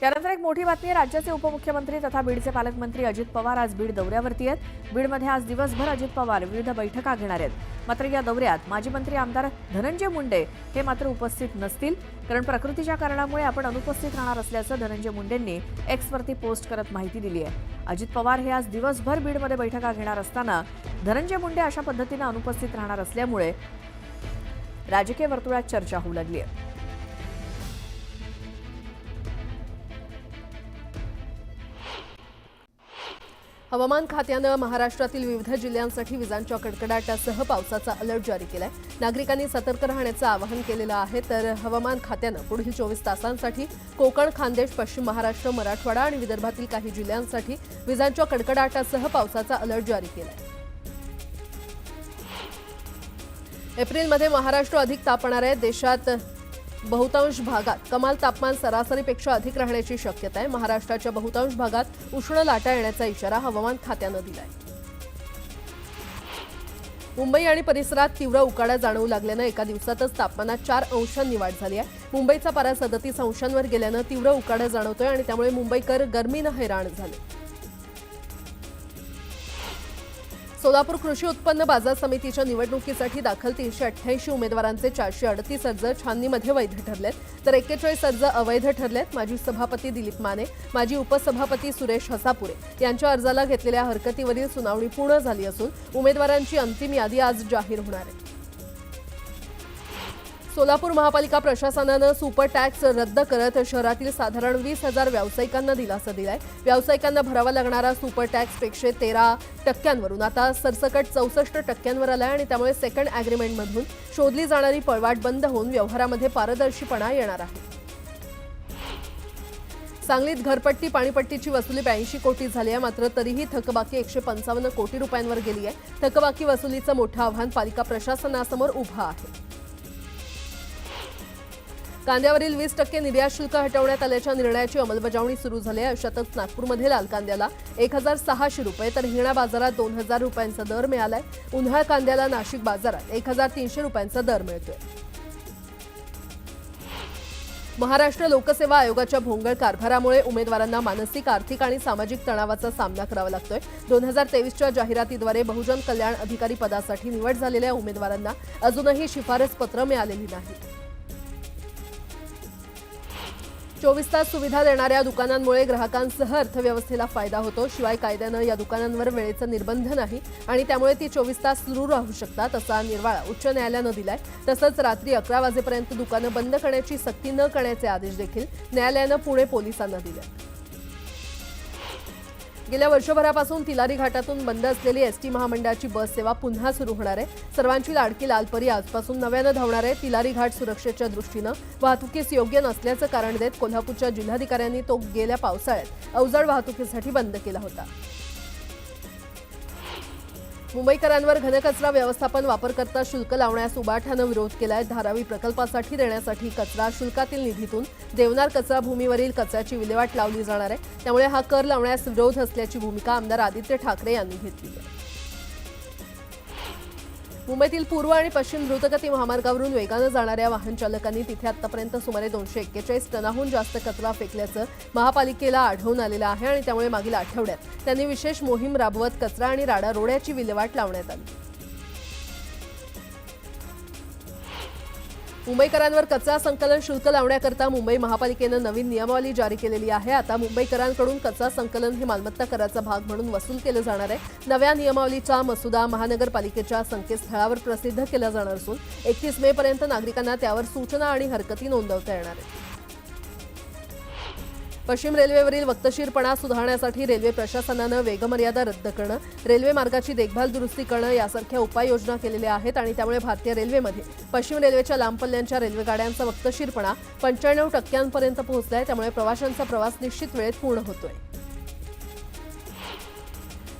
त्यानंतर एक मोठी बातमी आहे. राज्याचे उपमुख्यमंत्री तथा बीडचे पालकमंत्री अजित पवार आज बीड दौऱ्यावरती आहेत. बीडमध्ये आज दिवसभर अजित पवार विविध बैठका घेणार आहेत. मात्र या दौऱ्यात माजी मंत्री आमदार धनंजय मुंडे हे मात्र उपस्थित नसतील कारण प्रकृतीच्या कारणामुळे आपण अनुपस्थित राहणार असल्याचं धनंजय मुंडेंनी एक्सवरती पोस्ट करत माहिती दिली आहे. अजित पवार हे आज दिवसभर बीडमध्ये बैठका घेणार असताना धनंजय मुंडे अशा पद्धतीनं अनुपस्थित राहणार असल्यामुळे राजकीय वर्तुळात चर्चा होऊ लागली आहे. हवामान खात्यानं महाराष्ट्रातील विविध जिल्ह्यांसाठी विजांच्या कडकडाटासह पावसाचा अलर्ट जारी केलाय. नागरिकांनी सतर्क राहण्याचं आवाहन केलेलं आहे तर हवामान खात्यानं पुढील चोवीस तासांसाठी कोकण खानदेश पश्चिम महाराष्ट्र मराठवाडा आणि विदर्भातील काही जिल्ह्यांसाठी विजांच्या कडकडाटासह पावसाचा अलर्ट जारी केलाय. एप्रिलमध्ये महाराष्ट्र अधिक तापणार आहे. देशात बहुतांश भागात कमाल तापमान सरासरीपेक्षा अधिक राहण्याची शक्यता आहे. महाराष्ट्राच्या बहुतांश भागात उष्ण लाटा येण्याचा इशारा हवामान खात्यानं दिलाय. मुंबई आणि परिसरात तीव्र उकाडा जाणवू लागल्यानं एका दिवसातच तापमानात चार अंशांनी वाढ झाली आहे. मुंबईचा पारा सदतीस अंशांवर गेल्यानं तीव्र उकाडा जाणवतोय आणि त्यामुळे मुंबईकर गरमीनं हैराण झाले. सोलापूर कृषी उत्पन्न बाजार समितीच्या निवडणुकीसाठी दाखल तीनशे अठ्ठ्याऐंशी उमेदवारांचे चारशे अडतीस अर्ज छाननीमध्ये वैध ठरलेत. तर एक्केचाळीस अर्ज अवैध ठरलेत माजी सभापती दिलीप माने माजी उपसभापती सुरेश हसापुरे यांच्या अर्जाला घेतलेल्या हरकतीवरील सुनावणी पूर्ण झाली असून उमेदवारांची अंतिम यादी आज जाहीर होणार आहे. सोलापूर महापालिका प्रशासनानं सुपर टॅक्स रद्द करत शहरातील साधारण वीस हजार व्यावसायिकांना दिलासा दिलाय. व्यावसायिकांना भरावा लागणारा सुपर टॅक्स एकशे तेरा टक्क्यांवरून. आता सरसकट चौसष्ट टक्क्यांवर आलाय आणि त्यामुळे सेकंड अॅग्रीमेंटमधून शोधली जाणारी पळवाट बंद होऊन व्यवहारामध्ये पारदर्शीपणा येणार आहे. सांगलीत घरपट्टी पाणीपट्टीची वसुली ब्याऐंशी कोटी झाली आहे मात्र तरीही थकबाकी एकशे पंचावन्न कोटी रुपयांवर गेली आहे. थकबाकी वसुलीचं मोठं आव्हान पालिका प्रशासनासमोर उभं आहे. कांद्यावरील वीस टक्के निर्यात शुल्क हटवण्यात आल्याच्या निर्णयाची अंमलबजावणी सुरू झाली आहे. अशातच नागपूरमध्ये लाल कांद्याला एक हजार सहाशे रुपये तर हिंगणा बाजारात दोन हजार रुपयांचा दर मिळालाय. उन्हाळ कांद्याला नाशिक बाजारात एक हजार तीनशे रुपयांचा दर मिळतोय. महाराष्ट्र लोकसेवा आयोगाच्या भोंगळ कारभारामुळे उमेदवारांना मानसिक आर्थिक आणि सामाजिक तणावाचा सामना करावा लागतोय. दोन हजार तेवीसच्या जाहिरातीद्वारे बहुजन कल्याण अधिकारी पदासाठी निवड झालेल्या उमेदवारांना अजूनही शिफारस पत्र मिळालेली नाही. चोवीस तास सुविधा देणाऱ्या दुकानांमुळे ग्राहकांसह अर्थव्यवस्थेला फायदा होतो. शिवाय कायद्यानं या दुकानांवर वेळेचं निर्बंध नाही आणि त्यामुळे ती चोवीस तास सुरू राहू शकतात असा निर्वाळा उच्च न्यायालयानं दिलाय. तसंच रात्री अकरा वाजेपर्यंत दुकानं बंद करण्याची सक्ती न करण्याचे आदेश देखील न्यायालयानं पुणे पोलिसांना दिले गेल्या वर्षभरापासून तिलारी घाटातून बंद असलेली एसटी महामंडळाची बस सेवा पुन्हा सुरू होणार आहे. सर्वांची लाडकी लालपरी आजपासून नव्यानं धावणार आहे. तिलारी घाट सुरक्षेच्या दृष्टीनं वाहतुकीस योग्य नसल्याचं कारण देत कोल्हापूरच्या जिल्हाधिकाऱ्यांनी तो गेल्या पावसाळ्यात अवजड वाहतुकीसाठी बंद केला होता. मुंबईकरांवर घनकचरा व्यवस्थापन वापरकर्ता शुल्क लावण्यास उबाठानं विरोध केलाय. धारावी प्रकल्पासाठी देण्यासाठी कचरा शुल्कातील निधीतून देवनार कचरा भूमीवरील कचऱ्याची विल्हेवाट लावली जाणार आहे. त्यामुळे हा कर लावण्यास विरोध असल्याची भूमिका आमदार आदित्य ठाकरे यांनी घेतली आहे. मुंबईतील पूर्व आणि पश्चिम द्रुतगती महामार्गावरून वेगानं जाणाऱ्या वाहन चालकांनी तिथे आतापर्यंत सुमारे दोनशे एक्केचाळीस टनाहून जास्त कचरा फेकल्याचं महापालिकेला आढळून आलेलं आहे आणि त्यामुळे मागील आठवड्यात त्यांनी विशेष मोहीम राबवत कचरा आणि राडा रोड्याची विल्हेवाट लावण्यात आली. मुंबईकरांवर कचरा संकलन शुल्क लावण्याकरता मुंबई महापालिकेनं नवीन नियमावली जारी केलेली आहे. आता मुंबईकरांकडून कचरा संकलन हे मालमत्ता कराचा भाग म्हणून वसूल केलं जाणार आहे. नव्या नियमावलीचा मसुदा महानगरपालिकेच्या संकेतस्थळावर प्रसिद्ध केला जाणार असून एकतीस मे पर्यंत नागरिकांना त्यावर सूचना आणि हरकती नोंदवता येणार आहेत. पश्चिम रेल्वेवरील वक्तशीरपणा सुधारण्यासाठी रेल्वे प्रशासनानं वेगमर्यादा रद्द करणं रेल्वे मार्गाची देखभाल दुरुस्ती करणं यासारख्या उपाययोजना केलेल्या आहेत आणि त्यामुळे भारतीय रेल्वेमध्ये पश्चिम रेल्वेच्या लांब पल्ल्यांच्या रेल्वेगाड्यांचा वक्तशीरपणा पंच्याण्णव टक्क्यांपर्यंत पोहोचलाय. त्यामुळे प्रवाशांचा प्रवास निश्चित वेळेत पूर्ण होतोय.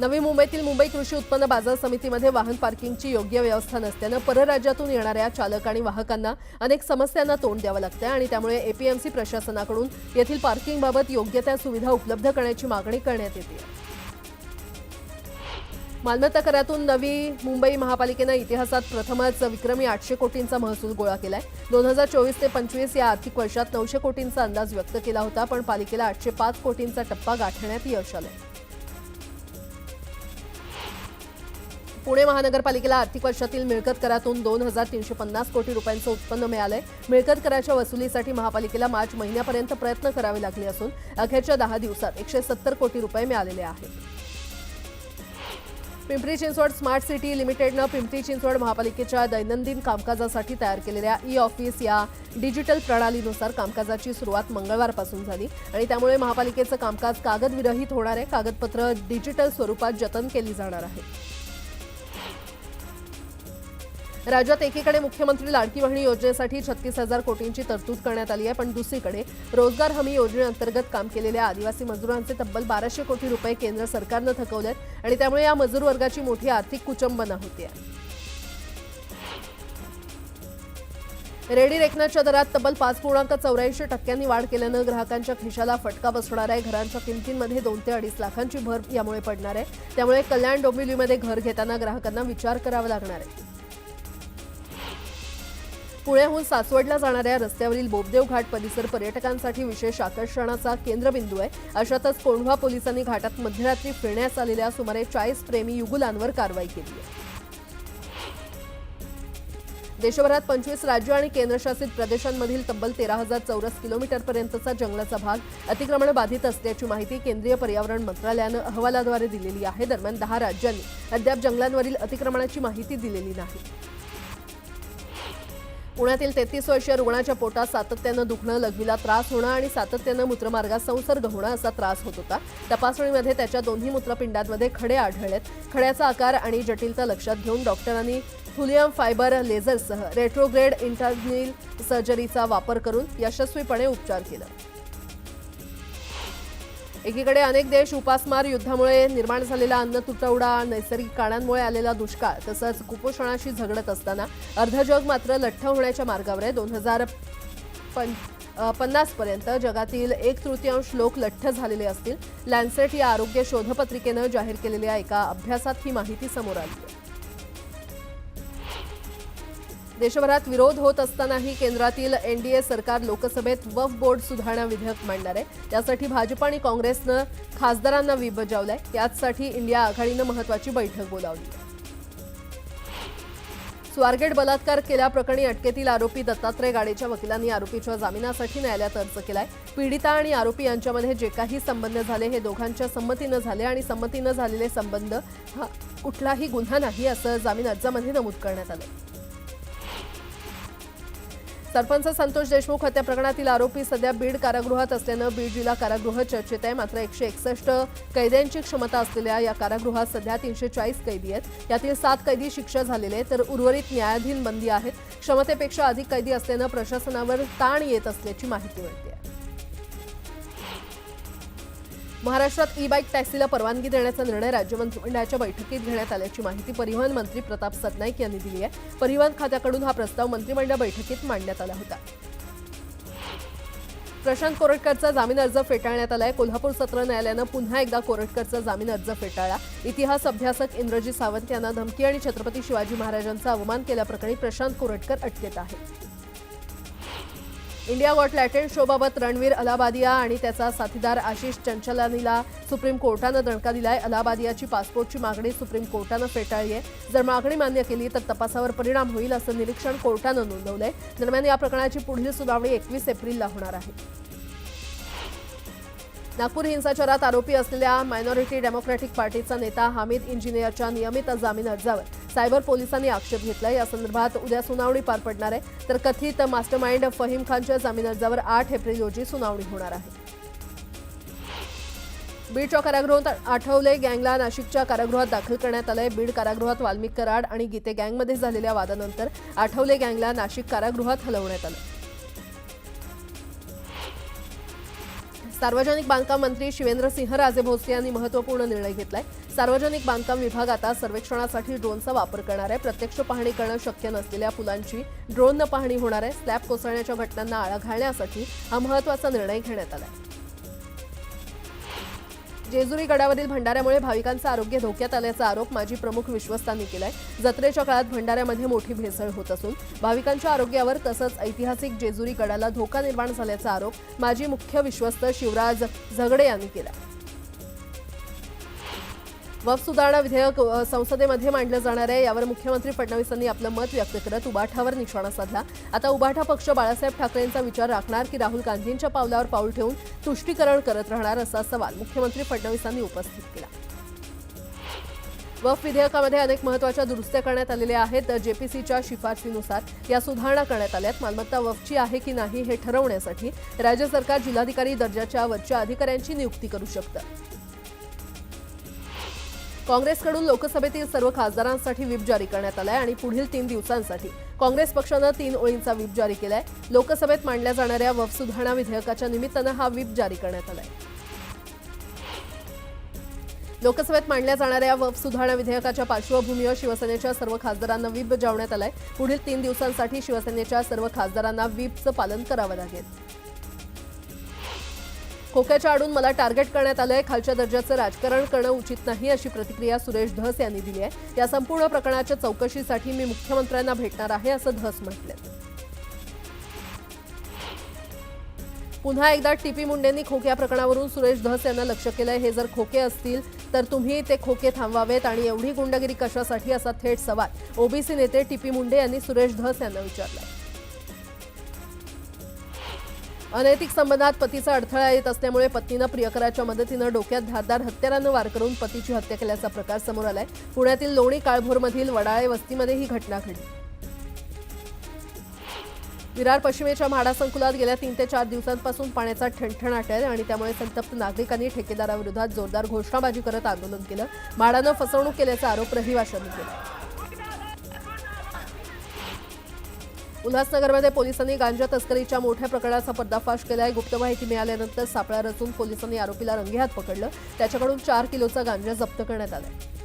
नवी मुंबईतील मुंबई कृषी उत्पन्न बाजार समितीमध्ये वाहन पार्किंगची योग्य व्यवस्था नसल्यानं परराज्यातून येणाऱ्या चालक आणि वाहकांना अनेक समस्यांना तोंड द्यावं लागतंय आणि त्यामुळे एपीएमसी प्रशासनाकडून येथील पार्किंगबाबत योग्य त्या सुविधा उपलब्ध करण्याची मागणी करण्यात येते. मालमत्ता करातून नवी मुंबई महापालिकेनं इतिहासात प्रथमच विक्रमी आठशे कोटींचा महसूल गोळा केलाय. दोन हजार चोवीस ते पंचवीस या आर्थिक वर्षात नऊशे कोटींचा अंदाज व्यक्त केला होता पण पालिकेला आठशे पाच कोटींचा टप्पा गाठण्यात यश आलंय. पुणे महानगरपालिकेला आर्थिक वर्षातील मिळकत करातून दोन हजार तीनशे पन्नास कोटी रुपयांचं उत्पन्न मिळालंय. मिळकत कराच्या वसुलीसाठी महापालिकेला मार्च महिन्यापर्यंत प्रयत्न करावे लागले असून अखेरच्या दहा दिवसात एकशे सत्तर कोटी रुपये मिळालेले आहेत. पिंपरी चिंचवड स्मार्ट सिटी लिमिटेडनं पिंपरी चिंचवड महापालिकेच्या दैनंदिन कामकाजासाठी तयार केलेल्या ई ऑफिस या डिजिटल प्रणालीनुसार कामकाजाची सुरुवात मंगळवारपासून झाली आणि त्यामुळे महापालिकेचं कामकाज कागदविरहित होणार आहे. कागदपत्र डिजिटल स्वरूपात जतन केली जाणार आहे. राज्यात एकीकडे मुख्यमंत्री लाडकी बहिणी योजनेसाठी छत्तीस हजार कोटींची तरतूद करण्यात आली आहे पण दुसरीकडे रोजगार हमी योजनेअंतर्गत काम केलेल्या आदिवासी मजुरांचे तब्बल बाराशे कोटी रुपये केंद्र सरकारनं थकवलेत आणि त्यामुळे या मजूर वर्गाची मोठी आर्थिक कुचंबना होती आहे. रेडी रेकनाच्या दरात तब्बल पाच पूर्णांक चौऱ्याऐंशी टक्क्यांनी वाढ केल्यानं ग्राहकांच्या खिशाला फटका बसणार आहे. घरांच्या किमतींमध्ये दोन ते अडीच लाखांची भर यामुळे पडणार आहे. त्यामुळे कल्याण डोंबिवलीमध्ये घर घेताना ग्राहकांना विचार करावा लागणार आहे. पुण्याहून सासवडला जाणाऱ्या रस्त्यावरील बोबदेव घाट परिसर पर्यटकांसाठी विशेष आकर्षणाचा केंद्रबिंदू आहे. अशातच कोंढवा पोलिसांनी घाटात मध्यरात्री फिरण्यास आलेल्या सुमारे चाळीस प्रेमी युगुलांवर कारवाई केली आहे. देशभरात पंचवीस राज्य आणि केंद्रशासित प्रदेशांमधील तब्बल तेरा हजार चौरस किलोमीटरपर्यंतचा जंगलाचा भाग अतिक्रमण बाधित असल्याची माहिती केंद्रीय पर्यावरण मंत्रालयानं अहवालाद्वारे दिलेली आहे. दरम्यान दहा राज्यांनी अद्याप जंगलांवरील अतिक्रमणाची माहिती दिलेली नाही. पुण्यातील तेहतीस वर्षीय रुग्णाच्या पोटात सातत्यानं दुखणं लघवीला त्रास होणं आणि सातत्यानं मूत्रमार्गात संसर्ग होणं असा त्रास होत होता. तपासणीमध्ये त्याच्या दोन्ही मूत्रपिंडांमध्ये खडे आढळलेत. खड्याचा आकार आणि जटिलता लक्षात घेऊन डॉक्टरांनी थुलियम फायबर लेझरसह रेट्रोग्रेड इंटर्निल सर्जरीचा वापर करून यशस्वीपणे उपचार केला. एकीकडे अनेक देश उपासमार युद्धामुळे निर्माण झालेला अन्न तुटवडा नैसर्गिक कारणांमुळे आलेला दुष्काळ तसंच कुपोषणाशी झगडत असताना अर्ध जग मात्र लठ्ठ होण्याच्या मार्गावर आहे. दोन हजार पं पन्नासपर्यंत जगातील एक तृतीयांश लोक लठ्ठ झालेले असतील. लॅन्सेट या आरोग्य शोधपत्रिकेनं जाहीर केलेल्या एका अभ्यासात ही माहिती समोर आली देशभरात विरोध होत असतानाही केंद्रातील एनडीए सरकार लोकसभेत वफ बोर्ड सुधारणा विधेयक मांडणार आहे. त्यासाठी भाजप आणि काँग्रेसनं खासदारांना व्हीप बजावलाय. याचसाठी इंडिया आघाडीनं महत्वाची बैठक बोलावली. स्वारगेट बलात्कार केल्याप्रकरणी अटकेतील आरोपी दत्तात्रय गाडेच्या वकिलांनी आरोपीच्या जामिनासाठी न्यायालयात अर्ज केलाय. पीडिता आणि आरोपी यांच्यामध्ये जे काही संबंध झाले हे दोघांच्या संमतीनं झाले आणि संमतीनं झालेले संबंध हा कुठलाही गुन्हा नाही असं जामीन अर्जामध्ये नमूद करण्यात आलं सरपंच संतोष देशमुख हत्या प्रकरणातील आरोपी सध्या बीड कारागृहात असल्यानं बीड जिल्हा कारागृह चर्चेत आहे. मात्र एकशे एकसष्ट कैद्यांची क्षमता असलेल्या या कारागृहात सध्या तीनशे चाळीस कैदी आहेत. यातील सात कैदी शिक्षा झालेले तर उर्वरित न्यायाधीन बंदी आहेत. क्षमतेपेक्षा अधिक कैदी असल्यानं प्रशासनावर ताण येत असल्याची माहिती मिळते. महाराष्ट्रात ई बाईक टॅक्सीला परवानगी देण्याचा निर्णय राज्य मंत्रिमंडळाच्या बैठकीत घेण्यात आल्याची माहिती परिवहन मंत्री प्रताप सदनाईक यांनी दिली आहे. परिवहन खात्याकडून हा प्रस्ताव मंत्रिमंडळ बैठकीत मांडण्यात आला होता. प्रशांत कोरटकरचा जामीन अर्ज फेटाळण्यात आलाय. कोल्हापूर सत्र न्यायालयानं पुन्हा एकदा कोरटकरचा जामीन अर्ज फेटाळला. इतिहास अभ्यासक इंद्रजीत सावंत यांना धमकी आणि छत्रपती शिवाजी महाराजांचा अवमान केल्याप्रकरणी प्रशांत कोरटकर अटकेत आहे इंडिया गॉट लॅटेंट शोबाबत रणवीर अलाबादिया आणि त्याचा साथीदार आशिष चंचलानीला सुप्रीम कोर्टानं दणका दिलाय. अलाबादियाची पासपोर्टची मागणी सुप्रीम कोर्टानं फेटाळली आहे जर मागणी मान्य केली तर तपासावर परिणाम होईल असं निरीक्षण कोर्टानं नोंदवलंय. दरम्यान या प्रकरणाची पुढील सुनावणी एकवीस एप्रिलला होणार आहे. नागपूर हिंसाचारात आरोपी असलेल्या मायनॉरिटी डेमोक्रॅटिक पार्टीचा नेता हामिद इंजिनियरच्या नियमित जामीन अर्जावर सायबर पोलिसांनी आक्षेप घेतला या संदर्भात उद्या सुनावणी पार पडणार आहे. तर कथित मास्टरमाइंड फहीम खानच्या जामीन अर्जावर आठ एप्रिल रोजी सुनावणी होणार आहे. बीडच्या कारागृहात आठवले गँगला नाशिकच्या कारागृहात दाखल करण्यात आलंय. बीड कारागृहात वाल्मिक कराड आणि गीते गँगमध्ये झालेल्या वादानंतर आठवले गँगला नाशिक कारागृहात हलवण्यात आलं. सार्वजनिक बांधकाम मंत्री शिवेंद्रसिंह राजे भोसले यांनी महत्त्वपूर्ण निर्णय घेतलाय. सार्वजनिक बांधकाम विभाग आता सर्वेक्षणासाठी ड्रोनचा वापर करणार आहे. प्रत्यक्ष पाहणी करणं शक्य नसलेल्या पुलांची ड्रोननं पाहणी होणार आहे. स्लॅब कोसळण्याच्या घटनांना आळा घालण्यासाठी हा महत्त्वाचा निर्णय घेण्यात आला आहे जेजुरी गडावरील भंडाऱ्यामुळे भाविकांचं आरोग्य धोक्यात आल्याचा आरोप माजी प्रमुख विश्वस्तांनी केलाय. जत्रेच्या काळात भंडाऱ्यामध्ये मोठी भेसळ होत असून भाविकांच्या आरोग्यावर तसंच ऐतिहासिक जेजुरी गडाला धोका निर्माण झाल्याचा आरोप माजी मुख्य विश्वस्त शिवराज झगडे यांनी केला वफ सुधारणा विधेयक संसदेमध्ये मांडलं जाणार आहे. यावर मुख्यमंत्री फडणवीसांनी आपलं मत व्यक्त करत उबाठावर निशाणा साधला. आता उबाठा पक्ष बाळासाहेब ठाकरेंचा विचार राखणार की राहुल गांधींच्या पावलावर पाऊल ठेवून तुष्टीकरण करत राहणार असा सवाल मुख्यमंत्री फडणवीसांनी उपस्थित केला. वफ विधेयकामध्ये अनेक महत्त्वाच्या दुरुस्त्या करण्यात आलेल्या आहेत. जेपीसीच्या शिफारसीनुसार या सुधारणा करण्यात आल्यात. मालमत्ता वफची आहे की नाही हे ठरवण्यासाठी राज्य सरकार जिल्हाधिकारी दर्जाच्या वरच्या अधिकाऱ्यांची नियुक्ती करू शकतं. काँग्रेसकडून लोकसभेतील सर्व खासदारांसाठी व्हीप जारी करण्यात आलाय आणि पुढील तीन दिवसांसाठी काँग्रेस पक्षानं तीन ओळींचा व्हीप जारी केलाय. लोकसभेत मांडल्या जाणाऱ्या वफ सुधारणा विधेयकाच्या निमित्तानं हा व्हीप जारी करण्यात आलाय. लोकसभेत मांडल्या जाणाऱ्या वफ सुधारणा विधेयकाच्या पार्श्वभूमीवर शिवसेनेच्या सर्व खासदारांना व्हीप बजावण्यात आलाय. पुढील तीन दिवसांसाठी शिवसेनेच्या सर्व खासदारांना व्हीपचं पालन करावं लागेल. खोक्याच्या आडून मला टार्गेट करण्यात आलंय. खालच्या दर्जाचं राजकारण करणं उचित नाही अशी प्रतिक्रिया सुरेश धस यांनी दिली आहे. या संपूर्ण प्रकरणाच्या चौकशीसाठी मी मुख्यमंत्र्यांना भेटणार आहे असं धस म्हटलं पुन्हा एकदा टीपी मुंडेंनी खोक्या प्रकरणावरून सुरेश धस यांना लक्ष केलंय. हे जर खोके असतील तर तुम्ही ते खोके थांबवावेत आणि एवढी गुंडगिरी कशासाठी असा थेट सवाल. ओबीसी नेते टीपी मुंडे यांनी सुरेश धस यांना विचारलाय. अनैतिक संबंधात पतीचा अडथळा येत असल्यामुळे पत्नीनं प्रियकराच्या मदतीनं डोक्यात धारदार हत्यारानं वार करून पतीची हत्या केल्याचा प्रकार समोर आलाय. पुण्यातील लोणी काळभोरमधील वडाळे वस्तीमध्ये ही घटना घडली. विरार पश्चिमेच्या म्हाडा संकुलात गेल्या तीन ते चार दिवसांपासून पाण्याचा ठणठणाट आहे आणि त्यामुळे संतप्त नागरिकांनी ठेकेदाराविरोधात जोरदार घोषणाबाजी करत आंदोलन केलं. म्हाडानं फसवणूक केल्याचा आरोप रहिवाशांनी केला. उल्हासनगरमध्ये पोलिसांनी गांजा तस्करीच्या मोठ्या प्रकरणाचा पर्दाफाश केलाय. गुप्त माहिती मिळाल्यानंतर सापळा रचून पोलिसांनी आरोपीला रंगेहात पकडलं. त्याच्याकडून चार किलोचा गांजा जप्त करण्यात आलाय.